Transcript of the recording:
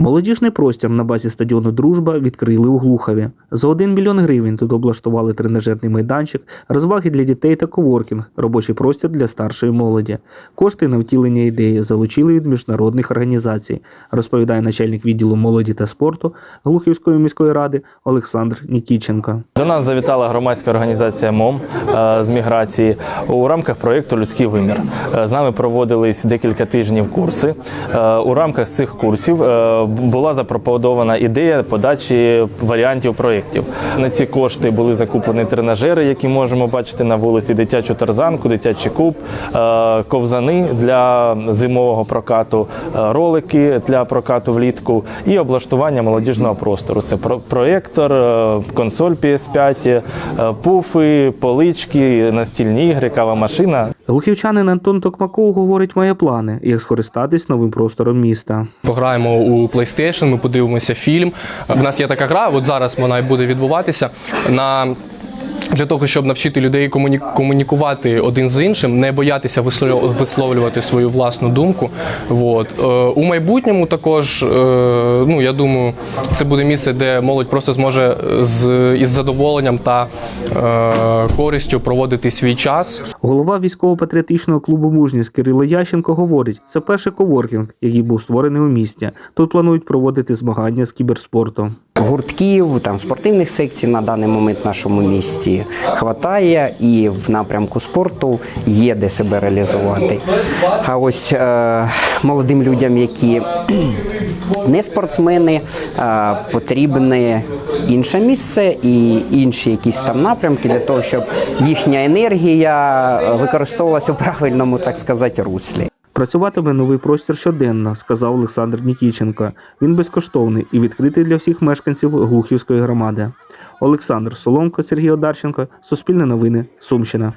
Молодіжний простір на базі стадіону Дружба відкрили у Глухові. За 1 мільйон гривень тут облаштували тренажерний майданчик, розваги для дітей та коворкінг, робочий простір для старшої молоді. Кошти на втілення ідеї залучили від міжнародних організацій, розповідає начальник відділу молоді та спорту Глухівської міської ради Олександр Нікіченко. До нас завітала громадська організація МОМ е, з міграції у рамках проєкту Людський вимір. Е, З нами проводились декілька тижнів курси. Е, У рамках цих курсів була запропонована ідея подачі варіантів проєктів. На ці кошти були закуплені тренажери, які можемо бачити на вулиці, дитячу тарзанку, дитячий куб, е, ковзани для зимового прокату, е, ролики для прокату влітку і облаштування молодіжного простору. Це про- проєктор, е, консоль PS5, е, пуфи, полички, настільні ігри, кава машина. Глухівчанин Антон Токмаков говорить, має плани, як скористатись новим простором міста. Пограємо у PlayStation, ми подивимося фільм. В нас є така гра, от зараз вона і буде відбуватися на. Для того, щоб навчити людей комуні- комунікувати один з іншим, не боятися висловлю- висловлювати свою власну думку. От. Е, у майбутньому також, е, ну, я думаю, це буде місце, де молодь просто зможе з, із задоволенням та е, користю проводити свій час. Голова військово-патріотичного клубу Мужність Кирило Ященко говорить, це перший коворкінг, який був створений у місті. Тут планують проводити змагання з кіберспорту. Гуртків, там спортивних секцій на даний момент в нашому місті хватає, і в напрямку спорту є де себе реалізувати. А ось е, молодим людям, які не спортсмени, е, потрібне інше місце і інші якісь там напрямки для того, щоб їхня енергія використовувалася у правильному, так сказати, руслі. Працюватиме новий простір щоденно, сказав Олександр Нікіченко. Він безкоштовний і відкритий для всіх мешканців Глухівської громади. Олександр Соломко, Сергій Одарченко, Суспільне новини, Сумщина.